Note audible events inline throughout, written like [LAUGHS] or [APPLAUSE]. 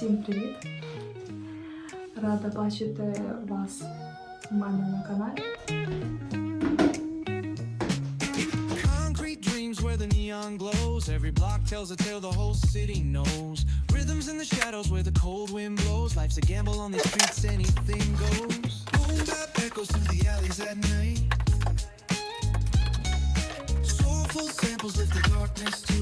Всім привіт! Рада бачити вас у мене на каналі. Concrete dreams where the neon glows. Every block tells a tale the whole city knows. Rhythms in the shadows where the cold wind blows. Life's a gamble on these streets, anything goes. Boom bap echoes through the alleys at night. Soulful samples lift the darkness to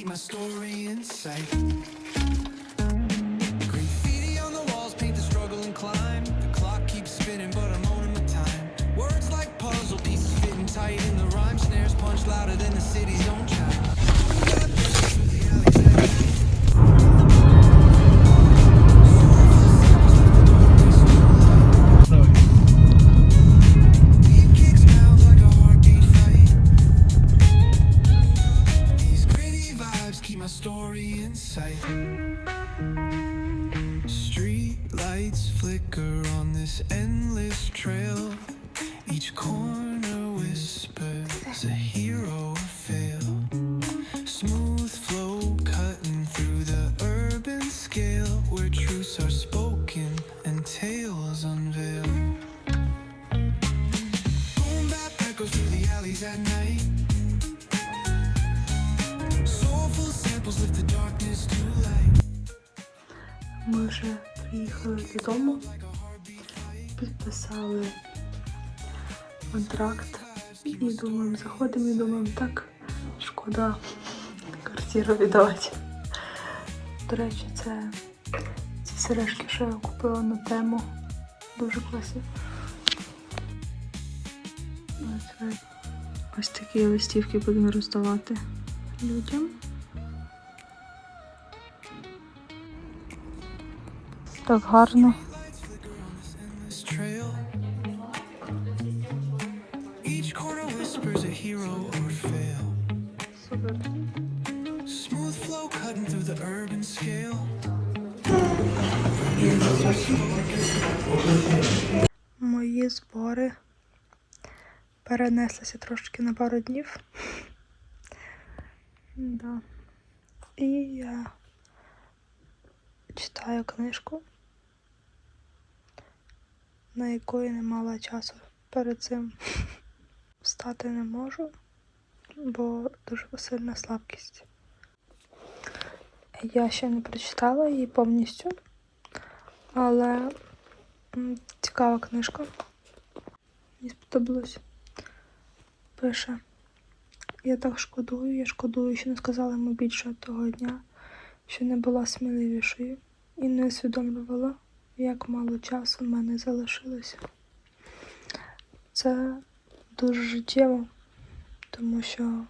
keep my story in sight. Graffiti on the walls paint the struggle and climb. The clock keeps spinning, but I'm owning my time. Words like puzzle pieces fitting tight in the rhyme. Snares punch louder than the city's own контракт і думаємо, заходимо і думаємо, так, шкода квартиру віддавати. До речі, це ці сережки, що я купила на тему. Дуже класні. Ось, такі листівки будемо роздавати людям. Так гарно. Whispers a hero or fail. Smooth flow cutting through the urban scale. Мої збори перенеслися трошки на пару днів. Да. І я читаю книжку, на якої не мала часу перед цим. Встати не можу, бо дуже сильна слабкість. Я ще не прочитала її повністю, але цікава книжка. Мені сподобалось. Пише. Я так шкодую, я шкодую, що не сказала йому більше того дня, що не була сміливішою і не усвідомлювала, як мало часу в мене залишилося. Це дуже життєво, тому що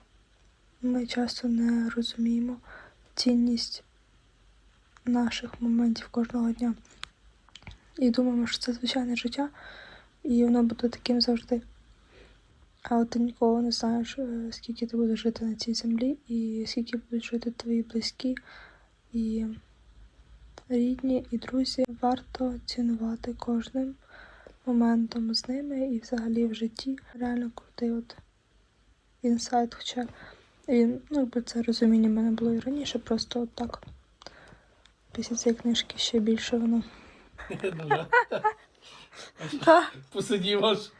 ми часто не розуміємо цінність наших моментів кожного дня. І думаємо, що це звичайне життя, і воно буде таким завжди. А от ти ніколи не знаєш, е, скільки ти будеш жити на цій землі, і скільки будуть жити твої близькі і рідні, і друзі. Варто цінувати кожним моментом з ними і взагалі в житті. Реально крутий от інсайт, хоча він, ну, якби це розуміння в мене було і раніше, просто от так. Після цієї книжки ще більше воно. Дуже. Так. [LAUGHS] Посидімо ж.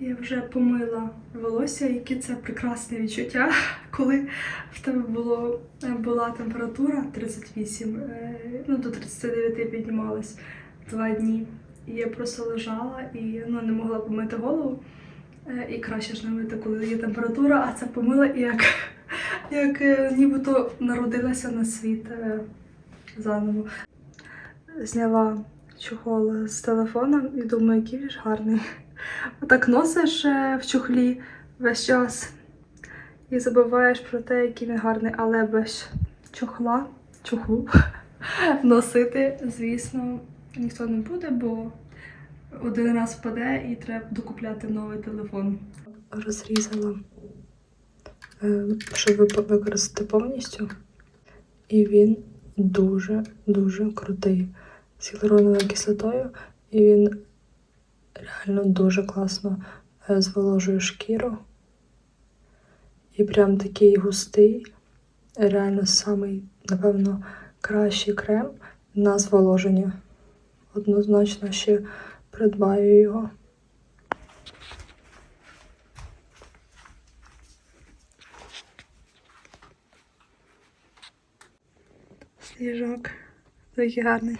Я вже помила волосся, яке це прекрасне відчуття, коли в тебе було, була температура 38, е, ну до 39 піднімалась два дні. І я просто лежала і ну, не могла помити голову. Е, І краще ж не мити, коли є температура, а це помила і як, [LAUGHS] як е, нібито народилася на світ е, заново. Зняла чохол з телефоном і думаю, який ж гарний. [LAUGHS] Отак носиш в чохлі весь час і забуваєш про те, який він гарний, але без чохла, чохлу [LAUGHS] носити, звісно, ніхто не буде, бо один раз впаде і треба докупляти новий телефон. Розрізала, е, щоб використати повністю. І він дуже-дуже крутий. З гіалуроновою кислотою, і він реально дуже класно е, зволожує шкіру. І прям такий густий, реально самий, напевно, кращий крем на зволоження. Однозначно ще придбаю його. Сніжок. Такий гарний.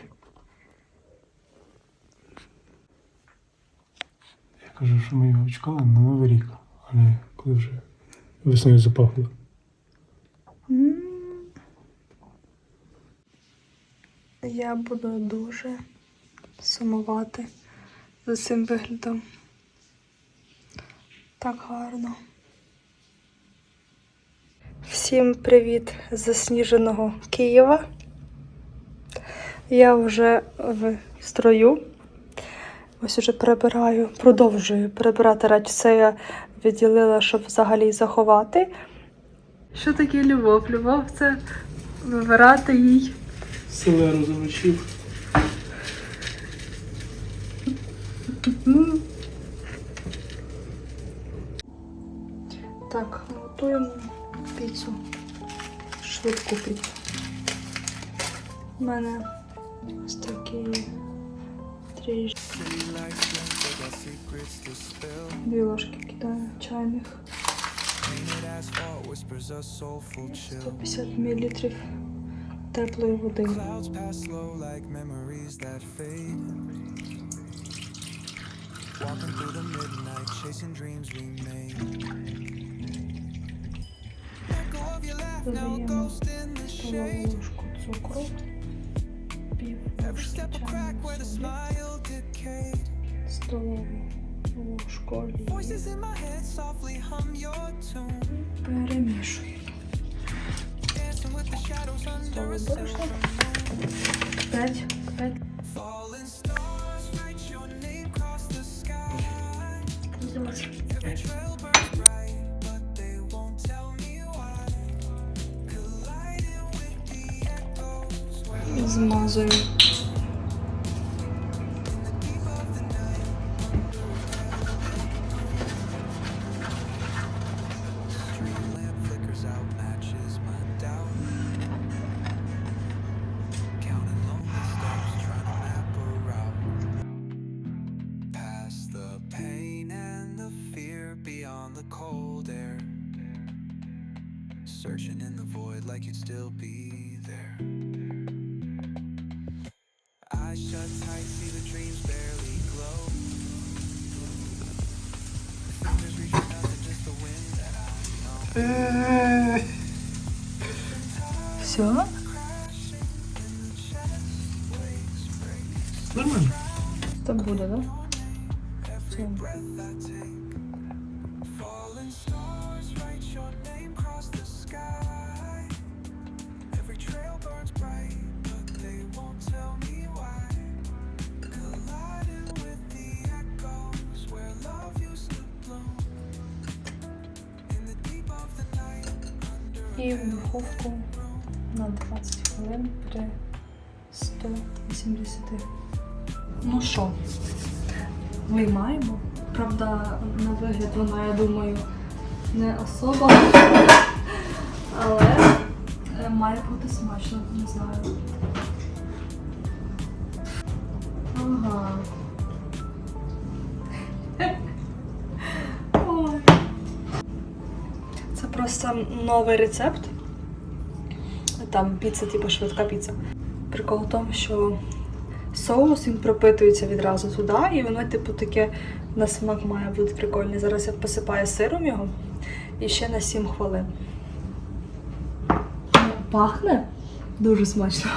Я кажу, що ми його чекали на Новий рік, але коли вже весною запахло. Я буду дуже сумувати за цим виглядом. Так гарно. Всім привіт з засніженого Києва. Я вже в строю. Ось уже прибираю, продовжую прибирати речі. Це я відділила, щоб взагалі заховати. Що таке любов? Любов це вибирати їй Селеру замочив. Так, готуємо піцу. Швидку піцу. У мене ось такі spill. Дві ложки кидаю чайних. Painted asphalt whispers a soulful chill. 150 мл теплої води. Walking through the midnight, chasing dreams we made. Echo of your laugh, now a ghost in the shade. Цукру, 5 air. Searching in the void like you'd still be Все? Нормально. Так буде, да? Все. І в духовку на 20 хвилин при 180. Ну що, виймаємо. Правда, на вигляд вона, я думаю, не особа. Але е, має бути смачно, не знаю. Ага. Просто новий рецепт. Там піца, типу швидка піца. Прикол в тому, що соус він пропитується відразу туди, і воно, типу, таке на смак має бути прикольне. Зараз я посипаю сиром його і ще на 7 хвилин. Пахне дуже смачно.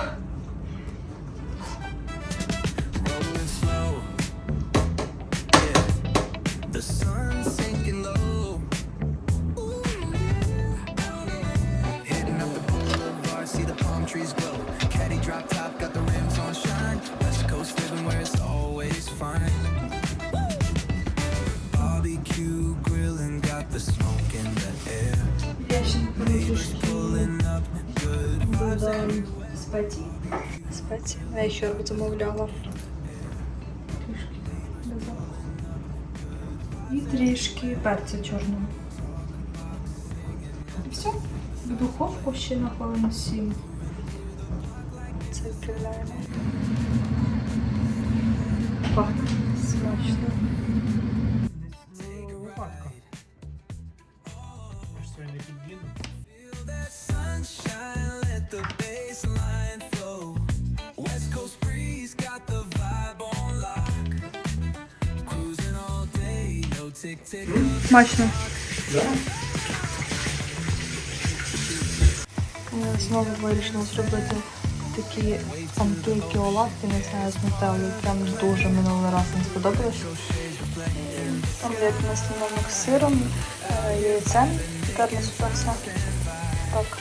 Спеції. Спеції. Я ще замовляла. Трішки додам. І трішки перцю чорного. І все. В духовку ще на хвилину 7. Це відправляємо. Пахне смачно. Що я не під'їду? Let the bass line flow. West Coast breeze got the vibe on lock. Cruising all day, no tick tick. Смачно. Да? Я знову вирішила зробити такі панкейки оладки, не знаю, з нутеллою. Прям дуже минулий раз не сподобалось. Омлет на основному сиром, е, яйцем, тепер на. Так,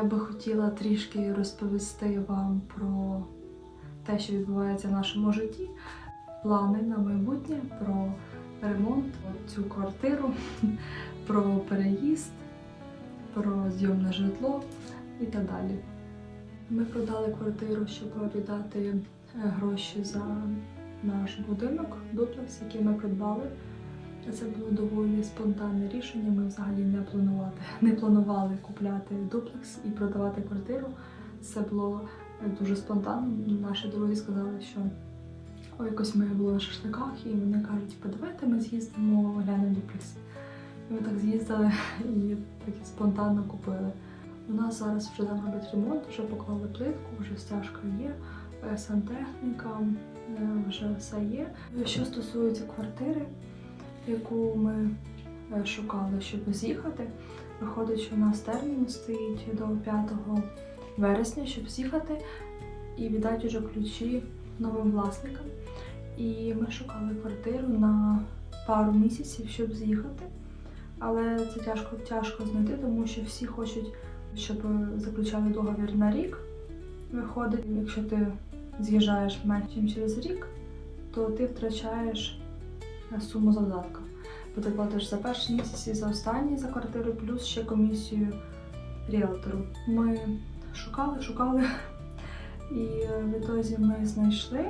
Я би хотіла трішки розповісти вам про те, що відбувається в нашому житті, плани на майбутнє, про ремонт, цю квартиру, [LAUGHS] про переїзд, про зйомне житло і так далі. Ми продали квартиру, щоб віддати е, гроші за наш будинок, дуплекс, який ми придбали. Це було доволі спонтанне рішення. Ми взагалі не планували, не планували купляти дуплекс і продавати квартиру. Це було дуже спонтанно. Наші друзі сказали, що о, якось ми були на шашликах, і вони кажуть, типу, давайте ми з'їздимо, глянемо дуплекс. І ми так з'їздили і так спонтанно купили. У нас зараз вже там роблять ремонт, вже поклали плитку, вже стяжка є, е, сантехніка, е, вже все є. Що стосується квартири, яку ми е, шукали, щоб з'їхати. Виходить, що у нас термін стоїть до 5 вересня, щоб з'їхати і віддати вже ключі новим власникам. І ми шукали квартиру на пару місяців, щоб з'їхати. Але це тяжко, тяжко знайти, тому що всі хочуть, щоб заключали договір на рік. Виходить, якщо ти з'їжджаєш менше, ніж через рік, то ти втрачаєш суму завдатка. Бо ти платиш за перші місяці, за останні за квартиру, плюс ще комісію ріелтору. Ми шукали, шукали, і в ітозі ми знайшли.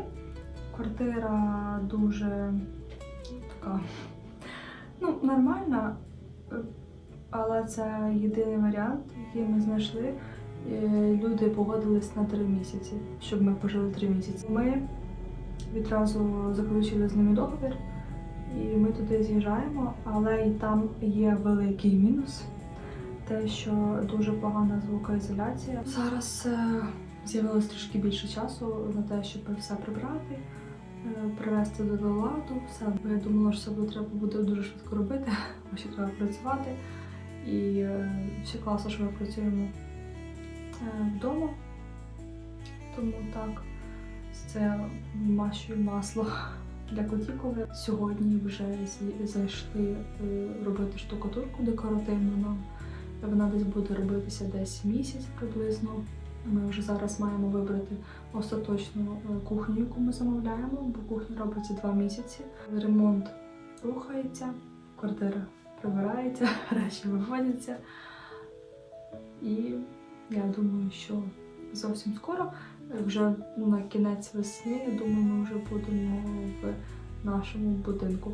Квартира дуже така, ну, нормальна, е, але це єдиний варіант, який ми знайшли. Е, Люди погодились на три місяці, щоб ми пожили три місяці. Ми відразу заключили з ними договір. І ми туди з'їжджаємо, але і там є великий мінус. Те, що дуже погана звукоізоляція. Зараз е, з'явилось трішки більше часу на те, щоб все прибрати, е, привести до ладу. Все. Я думала, що буде треба буде дуже швидко робити, [LAUGHS] бо ще треба працювати. І е, ще класно, що ми працюємо е, вдома. Тому так, це мащую масло для кутікули. Сьогодні вже зайшли е, робити штукатурку декоративну нам. Вона десь буде робитися десь місяць приблизно. Ми вже зараз маємо вибрати остаточну е, кухню, яку ми замовляємо, бо кухня робиться два місяці. Ремонт рухається, квартира прибирається, [LAUGHS] речі виводяться. І я думаю, що зовсім скоро вже на кінець весни, я думаю, ми вже будемо в нашому будинку.